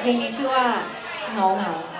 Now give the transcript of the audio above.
เพลงนี้ชื่อว่าเงาเงาค่ะ